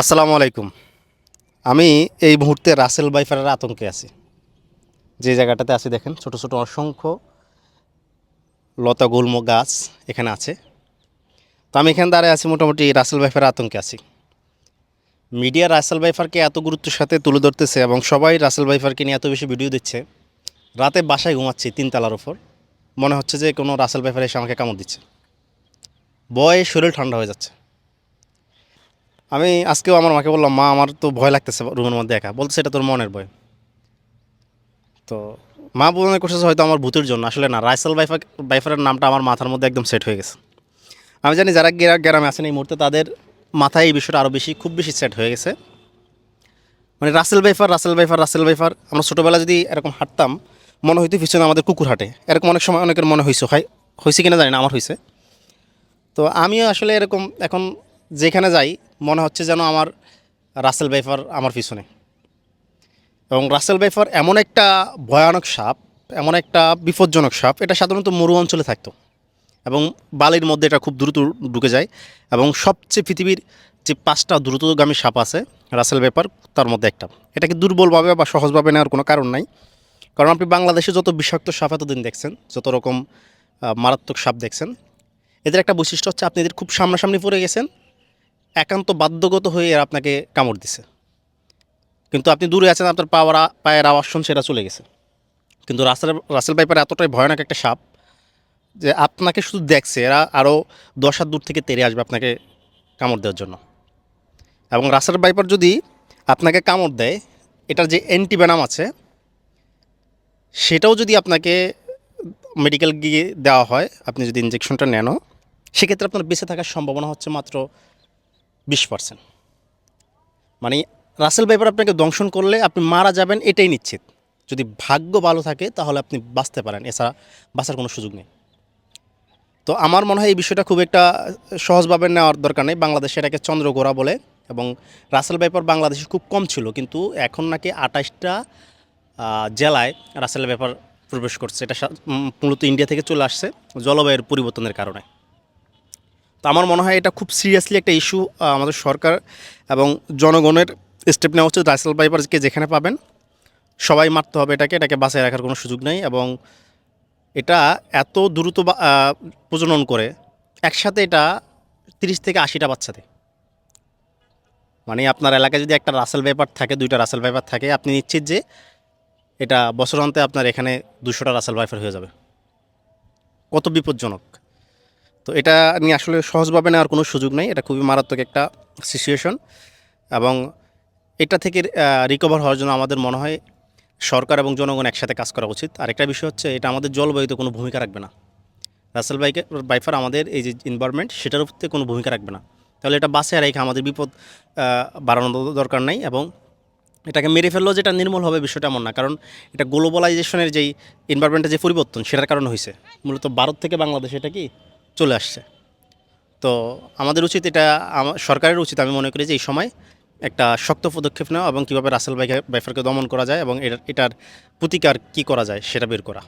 আসসালামু আলাইকুম। আমি এই মুহূর্তে রাসেল বাইফারের আতঙ্কে আছি। যে জায়গাটাতে আছি দেখেন, ছোট ছোট অসংখ্য লতা গুল্ম গাছ এখানে আছে। তো আমি এখানে দাঁড়িয়ে আছি, মোটামুটি রাসেল বাইফারের আতঙ্কে আছি। মিডিয়া রাসেল বাইফারকে এত গুরুত্বের সাথে তুলে ধরতেছে এবং সবাই রাসেল বাইফারকে নিয়ে এত বেশি ভিডিও দিচ্ছে, রাতে বাসায় ঘুমাচ্ছি তিনতলার ওপর। মনে হচ্ছে যে কোনো রাসেল বাইফার এসে আমাকে কামড় দিচ্ছে। বয়ে শরীর ঠান্ডা হয়ে যাচ্ছে। আমি আজকেও আমার মাকে বললাম, মা, আমার তো ভয় লাগতেছে রুমের মধ্যে একা। বলতেছে এটা তোর মনের ভয়। তো মা মনে করছে হয়তো আমার ভূতের জন্য। আসলে না, রাইসাল বাইফা বাইফারের নামটা আমার মাথার মধ্যে একদম সেট হয়ে গেছে। আমি জানি যারা গ্রা- গ্রামে আছেন এই মুহূর্তে, তাদের মাথায় এই বিষয়টা আরও বেশি খুব বেশি সেট হয়ে গেছে। মানে Russell viper Russell viper Russell viper, আমরা ছোটোবেলা যদি এরকম হাঁটতাম, মনে হইতো পিছনে আমাদের কুকুর হাঁটে। এরকম অনেক সময় অনেকের মনে হয়েছে হয় হয়েছে কিনা জানি না, আমার হয়েছে তো আমিও আসলে এরকম এখন যেখানে যাই, মনে হচ্ছে যেন আমার রাসেল বাইফার আমার পিছনে। এবং রাসেল বাইফার এমন একটা ভয়ানক সাপ, এমন একটা বিপজ্জনক সাপ, এটা সাধারণত মরু অঞ্চলে থাকতো। এবং বালির মধ্যে এটা খুব দ্রুত ঢুকে যায়। এবং সবচেয়ে পৃথিবীর যে পাঁচটা দ্রুতগামী সাপ আছে, রাসেল ব্যাপার তার মধ্যে একটা। এটাকে দুর্বলভাবে বা সহজভাবে নেওয়ার কোনো কারণ নাই। কারণ আপনি বাংলাদেশে যত বিষাক্ত সাপ এতদিন দেখছেন, যত রকম মারাত্মক সাপ দেখছেন, এদের একটা বৈশিষ্ট্য হচ্ছে আপনি এদের খুব সামনাসামনি পড়ে গেছেন একান্ত বাধ্যগত হয়ে এরা আপনাকে কামড় দিছে। কিন্তু আপনি দূরে আছেন, আপনার পাওয়ার পায়ের আওয়াজ শুন সেটা চলে গেছে। কিন্তু রাসেল রাসেল পাইপার এতটাই ভয়ানক একটা সাপ যে আপনাকে শুধু দেখছে, এরা আরও দশ হাত দূর থেকে তেরে আসবে আপনাকে কামড় দেওয়ার জন্য। এবং রাসেল বাইপার যদি আপনাকে কামড় দেয়, এটার যে অ্যান্টিভেনাম আছে, সেটাও যদি আপনাকে মেডিকেল গিয়ে দেওয়া হয়, আপনি যদি ইঞ্জেকশনটা নেনও, সেক্ষেত্রে আপনার বেঁচে থাকার সম্ভাবনা হচ্ছে মাত্র বিশ পার্সেন্ট মানে রাসেল বাইপার আপনাকে দংশন করলে আপনি মারা যাবেন, এটাই নিশ্চিত। যদি ভাগ্য ভালো থাকে, তাহলে আপনি বাঁচতে পারেন। এছাড়া বাঁচার কোনো সুযোগ নেই। তো আমার মনে হয় এই বিষয়টা খুব একটা সহজভাবে নেওয়ার দরকার নেই। বাংলাদেশে এটাকে চন্দ্রগোড়া বলে এবং রাসেল ভাইপার বাংলাদেশে খুব কম ছিল, কিন্তু এখন নাকি আঠাশটা জেলায় রাসেল ব্যাপার প্রবেশ করছে। এটা মূলত ইন্ডিয়া থেকে চলে আসছে জলবায়ুর পরিবর্তনের কারণে। তো আমার মনে হয় এটা খুব সিরিয়াসলি একটা ইস্যু আমাদের সরকার এবং জনগণের স্টেপ নেওয়া উচিত। রাসেল বাইপারকে যেখানে পাবেন, সবাই মারতে হবে এটাকে এটাকে বাঁচায় রাখার কোনো সুযোগ নেই এবং এটা এত দ্রুত প্রজনন করে, একসাথে এটা তিরিশ থেকে আশিটা বাচ্চা দেয়। মানে আপনার এলাকায় যদি একটা রাসেল পেপার থাকে, দুইটা রাসেল পেপার থাকে, আপনি নিশ্চিত যে এটা বছরান্তে আপনার এখানে দুশোটা রাসেল বাইফার হয়ে যাবে। কত বিপজ্জনক। তো এটা নিয়ে আসলে সহজভাবে নেওয়ার কোনো সুযোগ নেই। এটা খুবই মারাত্মক একটা সিচুয়েশন এবং এটা থেকে রিকভার হওয়ার জন্য আমাদের মনে হয় সরকার এবং জনগণ একসাথে কাজ করা উচিত। আরেকটা বিষয় হচ্ছে এটা আমাদের জলবায়ুতে কোনো ভূমিকা রাখবে না। রাসেল বাইকে বাইফার আমাদের এই যে এনভায়রনমেন্ট সেটার উপরে কোনো ভূমিকা রাখবে না। তাহলে এটা বাসে রেখে আমাদের বিপদ আহ, বাড়ানোর দরকার নাই এবং এটাকে মেরে ফেললেও যেটা নির্মূল হবে বিষয়টা এমন না। কারণ এটা গ্লোবালাইজেশনের যেই এনভায়রনমেন্টের যে পরিবর্তন সেটার কারণে হয়েছে মূলত ভারত থেকে বাংলাদেশ এটা কি? চলে আসছে। তো আমাদের উচিত এটা সরকারের উচিত আমি মনে করি যে এই সময় একটা শক্ত পদক্ষেপ নেওয়া এবং কীভাবে রাসেল বাইফারকে দমন করা যায় এবং এটার এটার প্রতিকার কী করা যায় সেটা বের করা।